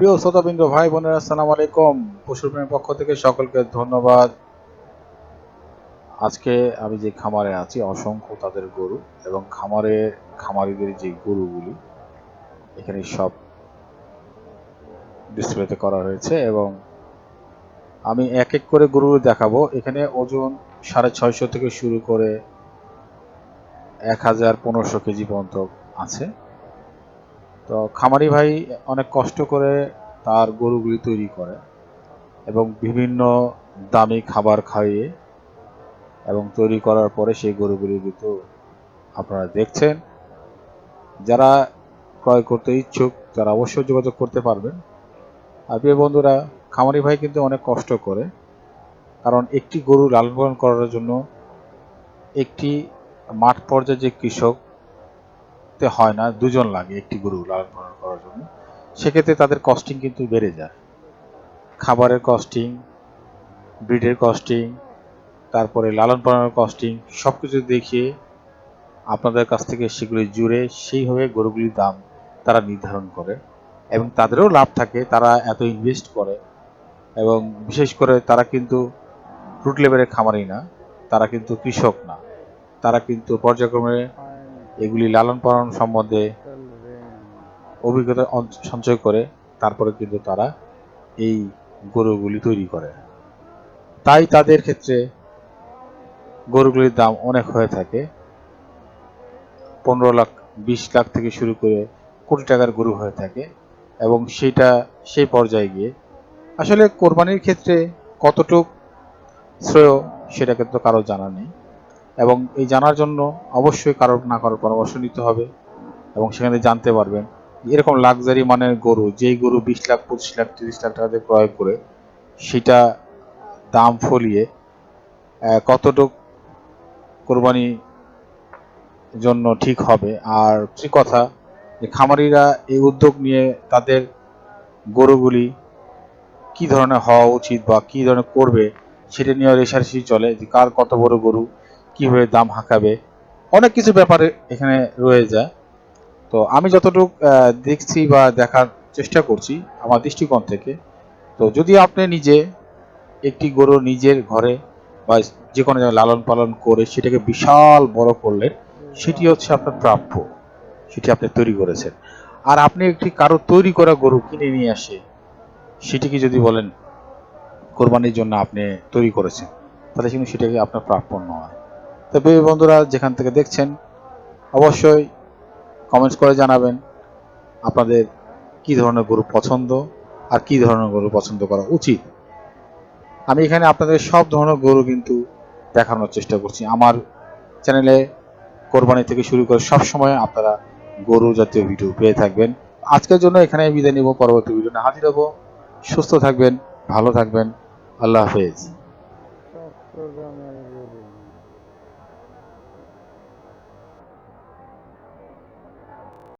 প্রিয় শ্রোতাবৃন্দ, ভাই বোনেরা, আসসালামু আলাইকুম। পশুপ্রেমীর পক্ষ থেকে সকলকে ধন্যবাদ। আজকে আমি যে খামারে আছি, অসংখ্য তাদের গরু এবং খামারে, খামারিদের যে গরুগুলি, এখানে সব ডিসপ্লেতে করা হয়েছে এবং আমি এক এক করে গরু দেখাবো। এখানে ওজন সাড়ে ছয়শো থেকে শুরু করে এক হাজার পনেরোশো কেজি পর্যন্ত আছে। তো খামারি ভাই অনেক কষ্ট করে তার গরুগুলি তৈরি করে এবং বিভিন্ন দামি খাবার খাইয়ে এবং তৈরি করার পরে সেই গরুগুলি কিন্তু আপনারা দেখছেন। যারা ক্রয় করতে ইচ্ছুক, তারা অবশ্যই যোগাযোগ করতে পারবেন। আর প্রিয় বন্ধুরা, খামারি ভাই কিন্তু অনেক কষ্ট করে, কারণ একটি গরু লালন পালন করার জন্য একটি মাঠ পর্যায়ে যে কৃষক তে হয় না, দুজন লাগে একটি গরু লালন পালন করার জন্য। সেক্ষেত্রে তাদের কস্টিং কিন্তু বেড়ে যায়। খাবারের কস্টিং ব্রিডের কস্টিং তারপরে লালন পালনের কস্টিং সব কিছু দেখিয়ে আপনাদের কাছ থেকে সেগুলি জুড়ে সেইভাবে গরুগুলির দাম তারা নির্ধারণ করে এবং তাদেরও লাভ থাকে, তারা এত ইনভেস্ট করে এবং বিশেষ করে তারা কিন্তু রুট লেভেলের খামারি না, তারা কিন্তু কৃষক না। তারা কিন্তু পর্যায়ক্রমে এগুলি লালন পালন সম্বন্ধে অভিজ্ঞতা সঞ্চয় করে, তারপরে কিন্তু তারা এই গরুগুলি তৈরি করে। তাই তাদের ক্ষেত্রে গরুগুলির দাম অনেক হয়ে থাকে। পনেরো লাখ, বিশ লাখ থেকে শুরু করে কোটি টাকার গরু হয়ে থাকে এবং সেটা সেই পর্যায়ে গিয়ে আসলে কোরবানির ক্ষেত্রে কতটুক শ্রেয় সেটা কিন্তু কারও জানা নেই। এবং এই জানার জন্য অবশ্যই কারোর না কারোর পরামর্শ নিতে হবে এবং সেখানে জানতে পারবেন। এরকম লাক্সারি মানের গরু, যেই গরু বিশ লাখ, পঁচিশ লাখ, তিরিশ লাখ টাকা দিয়ে ক্রয় করে, সেটা দাম ফলিয়ে কতটুক কোরবানি জন্য ঠিক হবে। আর কি কথা, যে খামারিরা এই উদ্যোগ নিয়ে তাদের গরুগুলি কি ধরনের হওয়া উচিত বা কি ধরনের করবে, সেটা নিয়ে রেশারেশি চলে যে কার কত বড় গরু কীভাবে দাম হাঁকাবে? অনেক কিছু ব্যাপারে এখানে রয়ে যায়। তো আমি যতটুকু দেখছি বা দেখার চেষ্টা করছি আমার দৃষ্টিকোণ থেকে, তো যদি আপনি নিজে একটি গরু নিজের ঘরে বা যে কোনো জায়গায় লালন পালন করে সেটাকে বিশাল বড় করলেন, সেটি হচ্ছে আপনার প্রাপ্য। সেটি আপনি তৈরি করেছেন। আর আপনি একটি কারও তৈরি করা গরু কিনে নিয়ে আসে, সেটিকে যদি বলেন, কোরবানির জন্য আপনি তৈরি করেছেন, তাহলে কিন্তু সেটাকে আপনার প্রাপ্য নয়। তবে বন্ধুরা, যেখান থেকে দেখছেন, অবশ্যই কমেন্টস করে জানাবেন আপনাদের কি ধরনের গরু পছন্দ আর কি ধরনের গরু পছন্দ করা উচিত। আমি এখানে আপনাদের সব ধরনের গরু কিন্তু দেখানোর চেষ্টা করছি। আমার চ্যানেলে কোরবানি থেকে শুরু করে সব সময় আপনারা গরু জাতীয় ভিডিও পেয়ে থাকবেন। আজকের জন্য এখানে বিদায় নিব, পরবর্তী ভিডিও না হাজির হব। সুস্থ থাকবেন, ভালো থাকবেন। আল্লাহ হাফেজ।